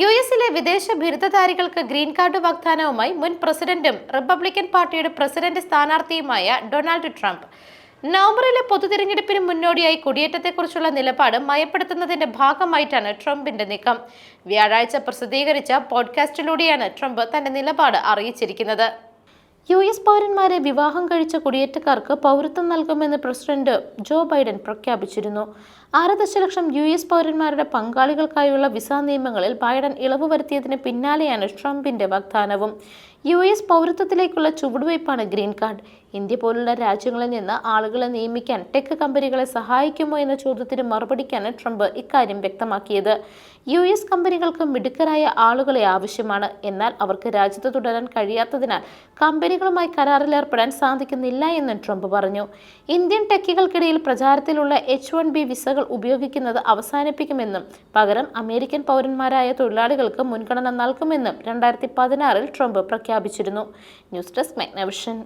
U എസിലെ വിദേശ ബിരുദധാരികൾക്ക് green card വാഗ്ദാനവുമായി മുൻ പ്രസിഡന്റും റിപ്പബ്ലിക്കൻ പാർട്ടിയുടെ പ്രസിഡന്റ് സ്ഥാനാർത്ഥിയുമായ ഡൊണാൾഡ് ട്രംപ്. നവംബറിലെ പൊതുതിരഞ്ഞെടുപ്പിന് മുന്നോടിയായി കുടിയേറ്റത്തെക്കുറിച്ചുള്ള നിലപാട് മയപ്പെടുത്തുന്നതിന്റെ ഭാഗമായിട്ടാണ് ട്രംപിന്റെ നീക്കം. വ്യാഴാഴ്ച പ്രസിദ്ധീകരിച്ച പോഡ്കാസ്റ്റിലൂടെയാണ് ട്രംപ് തന്റെ നിലപാട് അറിയിച്ചിരിക്കുന്നത്. യു എസ് പൗരന്മാരെ വിവാഹം കഴിച്ച കുടിയേറ്റക്കാർക്ക് പൗരത്വം നൽകുമെന്ന് പ്രസിഡന്റ് ജോ ബൈഡൻ പ്രഖ്യാപിച്ചിരുന്നു. ആറ് ദശലക്ഷം യു എസ് പൗരന്മാരുടെ പങ്കാളികൾക്കായുള്ള വിസ നിയമങ്ങളിൽ ബൈഡൻ ഇളവ് വരുത്തിയതിന് പിന്നാലെയാണ് ട്രംപിന്റെ വാഗ്ദാനവും. യു എസ് പൗരത്വത്തിലേക്കുള്ള ചുവടുവയ്പ്പാണ് ഗ്രീൻ കാർഡ്. ഇന്ത്യ പോലുള്ള രാജ്യങ്ങളിൽ നിന്ന് ആളുകളെ നിയമിക്കാൻ ടെക് കമ്പനികളെ സഹായിക്കുമോ എന്ന ചോദ്യത്തിന് മറുപടിക്കാണ് ട്രംപ് ഇക്കാര്യം വ്യക്തമാക്കിയത്. യു എസ് കമ്പനികൾക്ക് മിടുക്കരായ ആളുകളെ ആവശ്യമാണ്. എന്നാൽ അവർക്ക് രാജ്യത്ത് തുടരാൻ കഴിയാത്തതിനാൽ കമ്പനികളുമായി കരാറിലേർപ്പെടാൻ സാധിക്കുന്നില്ല എന്നും ട്രംപ് പറഞ്ഞു. ഇന്ത്യൻ ടെക്കികൾക്കിടയിൽ പ്രചാരത്തിലുള്ള എച്ച് വൺ ബി വിസകൾ ഉപയോഗിക്കുന്നത് അവസാനിപ്പിക്കുമെന്നും പകരം അമേരിക്കൻ പൗരന്മാരായ തൊഴിലാളികൾക്ക് മുൻഗണന നൽകുമെന്നും രണ്ടായിരത്തി പതിനാറിൽ ട്രംപ് പ്രഖ്യാപിച്ചിരുന്നു. News desk മെഗ്നവിഷൻ.